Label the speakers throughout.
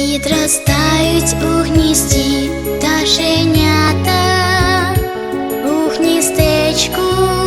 Speaker 1: Підростають у гнізді пташенята у гніздечку.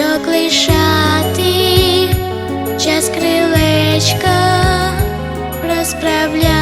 Speaker 1: діточок лишати, час крилечка розправляти.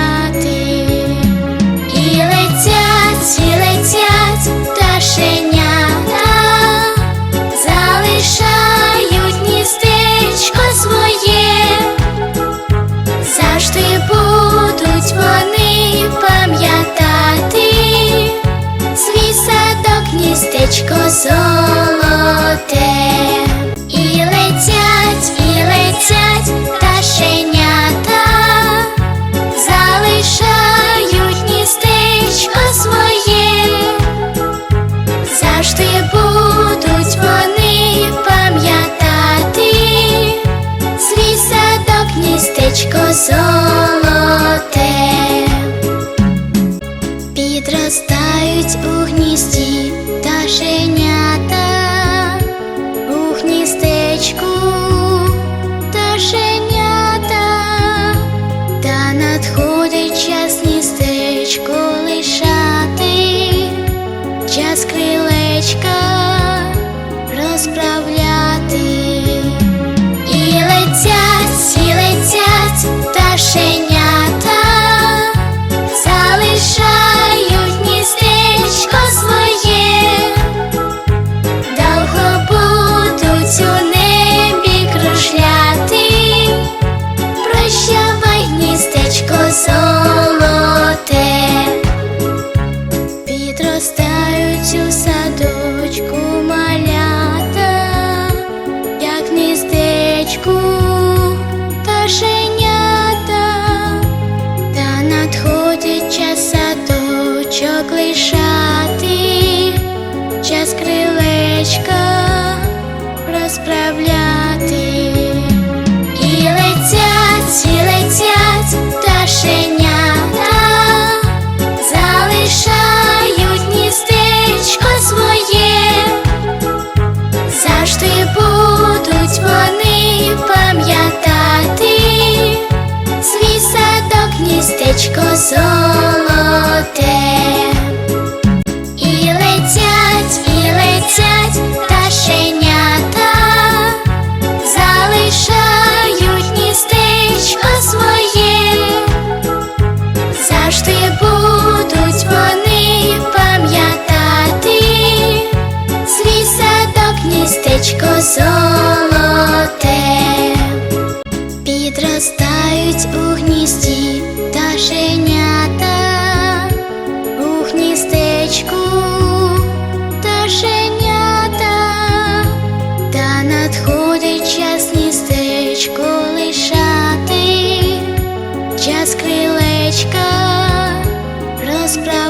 Speaker 1: будуть вони пам'ятати. Свій садок, золоте, підростають у гнізді пташенята. У гністечку пташенята. Та надходить час гністечко лишати. Час крилечка Справляти і летять, і летять пташенята, залишають гніздечко своє, довго будуть у небі кружляти, прощавай гніздечко золоте, підростають. Стрічок лишати, час крилечка розправляти. grass.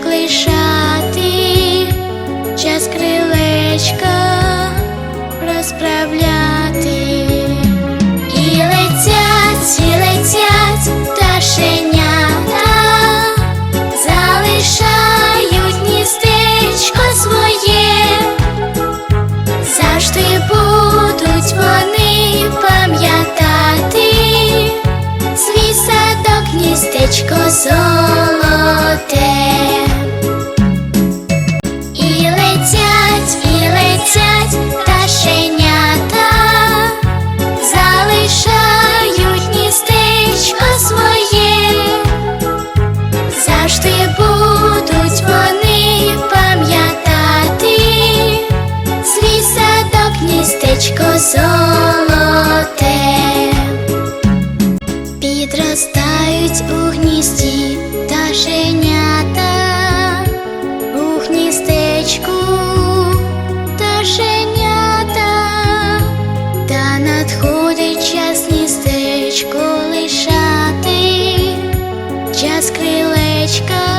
Speaker 1: Клишати, час крилечка розправляти, і летять, і летять пташенята, залишають гністечко своє, завжди будуть вони пам'ятати, свій садок гністечко. Крилечка